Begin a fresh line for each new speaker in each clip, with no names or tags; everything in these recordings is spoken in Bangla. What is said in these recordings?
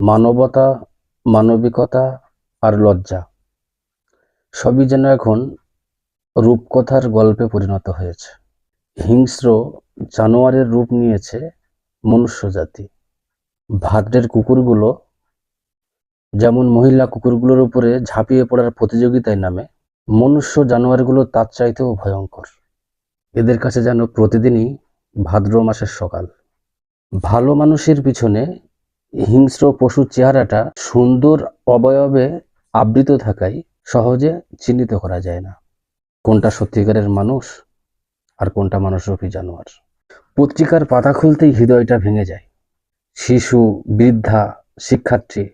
মানবতা, মানবিকতা আর লজ্জা। সবই যেন এখন রূপকথার গল্পে পরিণত হয়েছে। হিংস্র জানোয়ারের রূপ নিয়েছে মনুষ্য জাতি। ভাদ্রের কুকুরগুলো যেমন মহিলা কুকুরগুলোর উপরে ঝাঁপিয়ে পড়ার প্রতিযোগিতায় নামে, মনুষ্য জানোয়ারগুলো তার চাইতেও ভয়ঙ্কর। এদের কাছে যেন প্রতিদিনই ভাদ্র মাসের সকাল। ভালো মানুষের পিছনে হিংস্র পশুর চেহারাটা সুন্দর অবয়বে আবৃত থাকায় সহজে চিহ্নিত করা যায় না। কোনটা সত্যিকারের মানুষ আর কোনটা মানুষরূপী জানোয়ার? পত্রিকার পাতা খুলতেই হৃদয়টা ভেঙে যায়। শিশু, বৃদ্ধা, শিক্ষার্থী,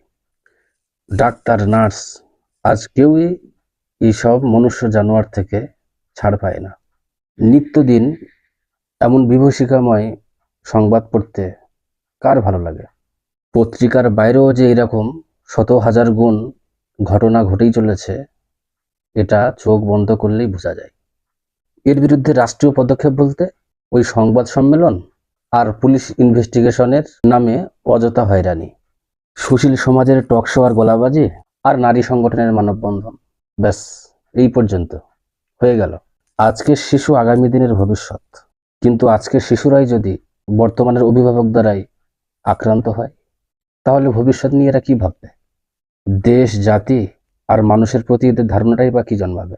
ডাক্তার, নার্স, আজ কেউই এইসব মনুষ্য জানোয়ার থেকে ছাড় পায় না। নিত্যদিন এমন বিভীষিকাময় সংবাদ পড়তে কার ভালো লাগে? পত্রিকার বাইরেও যে এরকম শত হাজার গুণ ঘটনা ঘটেই চলেছে, এটা চোখ বন্ধ করলেই বোঝা যায়। এর বিরুদ্ধে রাষ্ট্রীয় পদক্ষেপ বলতে ওই সংবাদ সম্মেলন আর পুলিশ ইনভেস্টিগেশনের নামে অযথা হয়রানি, সুশীল সমাজের টকশো আর গোলাবাজি আর নারী সংগঠনের মানববন্ধন। ব্যাস, এই পর্যন্ত। হয়ে গেল। আজকের শিশু আগামী দিনের ভবিষ্যৎ। কিন্তু আজকের শিশুরাই যদি বর্তমানের অভিভাবক দ্বারাই আক্রান্ত হয় তাহলে ভবিষ্যৎ নিয়ে এরা কি ভাববে? দেশ, জাতি আর মানুষের প্রতি এদের ধারণাটাই বা কি জন্মাবে?